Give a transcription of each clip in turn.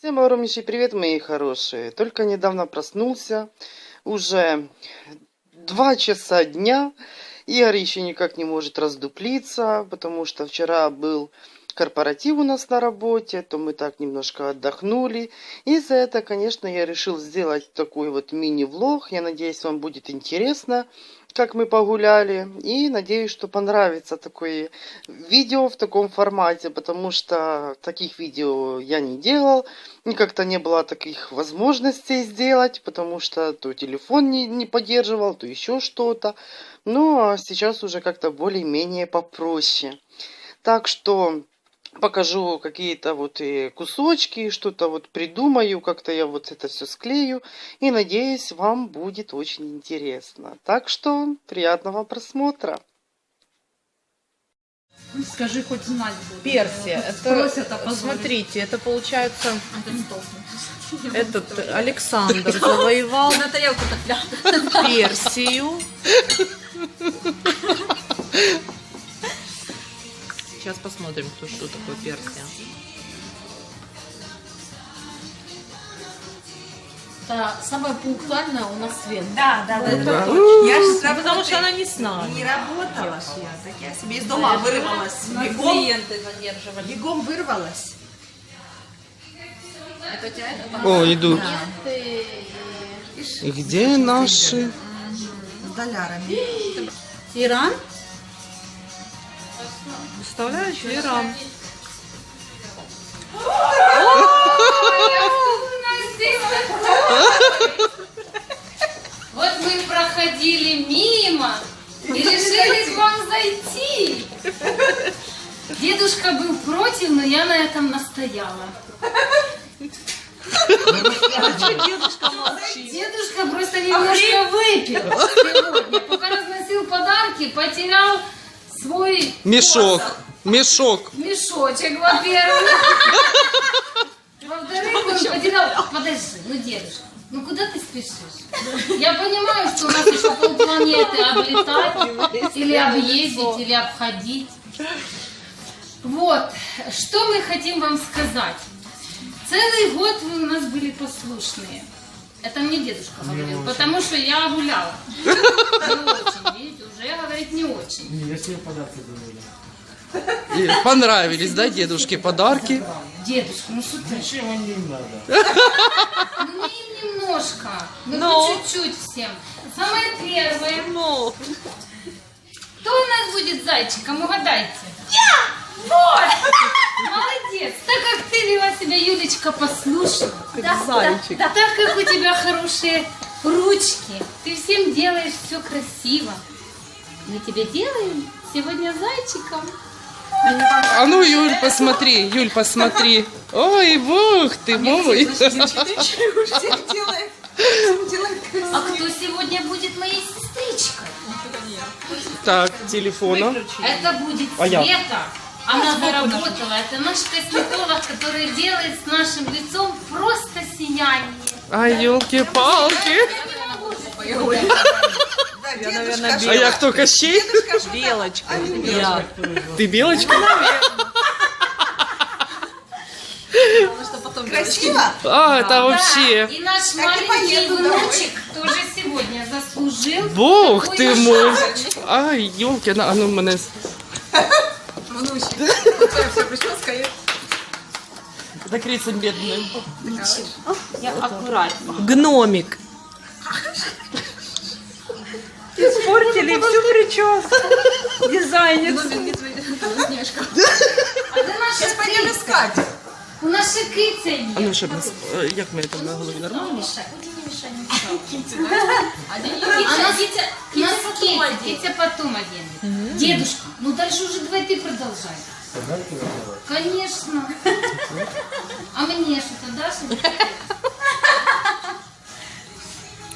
Всем огромнейший привет, мои хорошие. Только недавно проснулся. Уже два часа дня. Игорь еще никак не может раздуплиться, потому что вчера был корпоратив у нас на работе, то мы так немножко отдохнули. И за это, конечно, я решил сделать такой вот мини-влог. Я надеюсь, вам будет интересно, как мы погуляли. И надеюсь, что понравится такое видео в таком формате, потому что таких видео я не делал. И как-то не было таких возможностей сделать, потому что то телефон не, не поддерживал, то еще что-то. Ну, а сейчас уже как-то более-менее попроще. Так что покажу какие-то вот и кусочки, что-то вот придумаю, как-то я вот это все склею. И надеюсь, вам будет очень интересно. Так что приятного просмотра. Скажи, хоть знать буду. Персия. Это, Просят опозорить. смотрите, это получается толкнуть. этот Александр завоевал. Персию. Сейчас посмотрим, кто что такое Персия. Это самое пунктуальное у нас Свет. Да, да, да, это Да. точно. Я же с Потому что она не с нами. не работала ж я, так я себе из дома вырвалась. Нас Бегом, клиенты задерживали. бегом вырвалась. Это у тебя это? О, идут. Ты... И где наши? С долярами. Иран? Представляешь, Иран. Вот мы проходили мимо и решили к вам зайти. Дедушка был против, но я на этом настояла. Дедушка просто немножко выпил сегодня. Пока разносил подарки, потерял свой Мешок. Мешок. мешочек, во-первых. Во-вторых, он потерял... Подожди, ну, дедушка, ну куда ты спешишь? Я понимаю, что у нас еще полпланеты облетать, или объездить, или обходить. Вот, что мы хотим вам сказать. Целый год вы у нас были послушные. Это мне дедушка говорил, потому что я гуляла. Не очень, видите, уже говорит не очень. Я себе подарки. И понравились, да, дедушке подарки? Дедушка, ну что ты? Ничего не надо. Ну, им немножко. Ну, по чуть-чуть всем. Самое первое. Ну, Кто у нас будет зайчиком? Угадайте. Я! Вот! Молодец. Так как ты вела себя, Юлечка, послушно. как зайчик. Да, так как у тебя хорошие ручки. Ты всем делаешь все красиво. Мы тебе делаем сегодня зайчиком. А ну, Юль, посмотри, Юль, посмотри. Ой, бог ты мой. Делает красиво. А кто сегодня будет моей сестричкой? Так, телефоном. Это будет А я? Она заработала. Это наш косметолог, который делает с нашим лицом просто сияние. Ай, елки-палки. Я наверное, дедушка, А я кто, Кощей? белочка. Я. Ты белочка? Красиво? А, это вообще. И наш маленький внучек тоже сегодня заслужил. Бог ты мой. Ай, елки, а ну мене Внучек. Твоя вся прическа и- Закрийся бедним. Я аккуратно. Гномик. Испортили всю прическу. Дизайнер. А де наша Сейчас пойдем киця? искать. У нашої киця є. А ну, щоб нас, е, як ми там на голові нормально? Не не мешай. А нас Китя, нас Китя, Китя потом оденет. Дедушка, ну дальше уже давай ты продолжай. Конечно. А мне что-то дашь?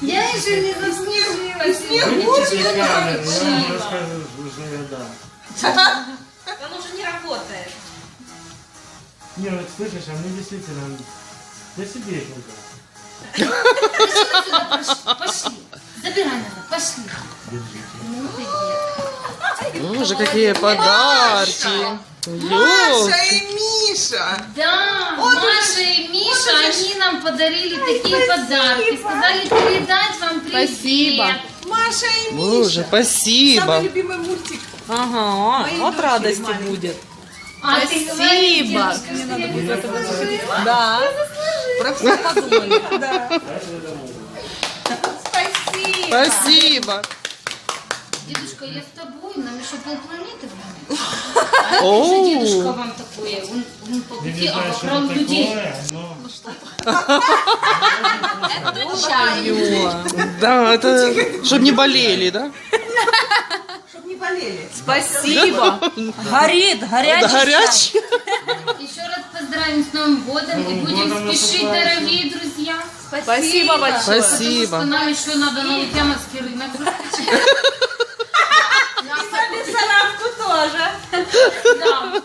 Я еще не расскажу уже да. Он уже не работает. Не, вот слышишь, а мне действительно... Я себе их выбрал. Пошли. Забирай надо, пошли. Ну ты. Боже, какие подарки. Маша и Миша. Да, Маша и Миша, нам подарили такие подарки. Сказали передать вам привет. Спасибо. Маша и Миша. Боже, спасибо. Самый любимый мультик. Ага, Мои вот радости будет. А ты Спасибо. говори, девушка, что я. Да. Про все подумали. Да. Спасибо. Спасибо. Дедушка, я с тобой, нам еще полпланеты. А это же Оу. дедушка вам такое, он, он по Я пути не знаю, что обокрал это людей. такое, но... Да, это чтобы не болели, да? Болели. Спасибо. Горит, горячий. Да, горячий. Еще раз поздравим с Новым годом и будем спешить, дорогие друзья. Спасибо большое. Потому что Спасибо. нам еще надо на Лукьяновский рынок заскочить. Бессарабку тоже. Да.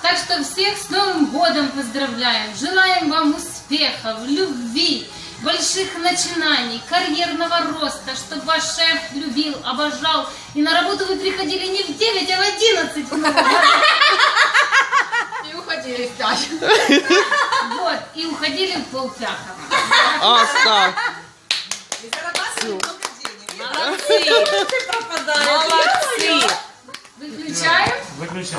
Так что всех с Новым годом поздравляем. Желаем вам успехов, любви, больших начинаний, карьерного роста, чтобы ваш шеф любил, обожал. И на работу вы приходили не в 9, а в 11 в Новый год. И уходили в пять. Вот, и уходили в полпятого. Да. И зарабатывали много денег. Молодцы. Молодцы. Выключаем. Выключай.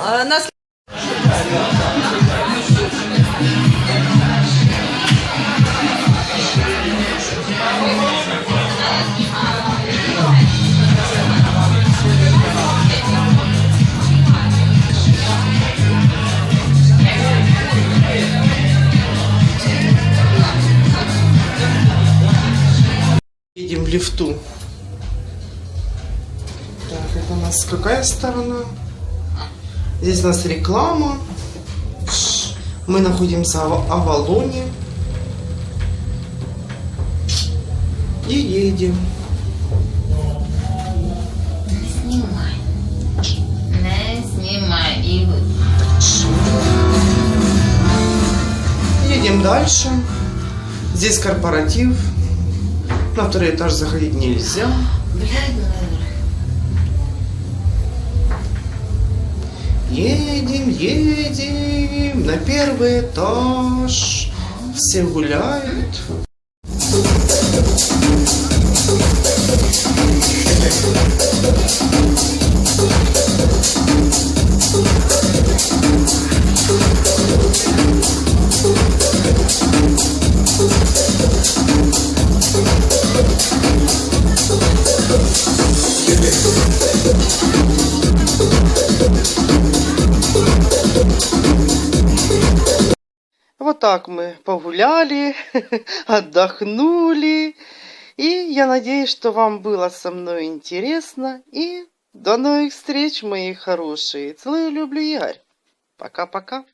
Лифту. Так, это у нас какая сторона? Здесь у нас реклама. Мы находимся в Авалоне. И едем. Снимай. Не снимай. И вы. Едем дальше. Здесь корпоратив. На второй этаж заходить нельзя. Едем, едем на первый этаж. Все гуляют. Вот так мы погуляли, отдохнули. И я надеюсь, что вам было со мной интересно. И до новых встреч, мои хорошие. Целую, люблю, Игорь. Пока-пока.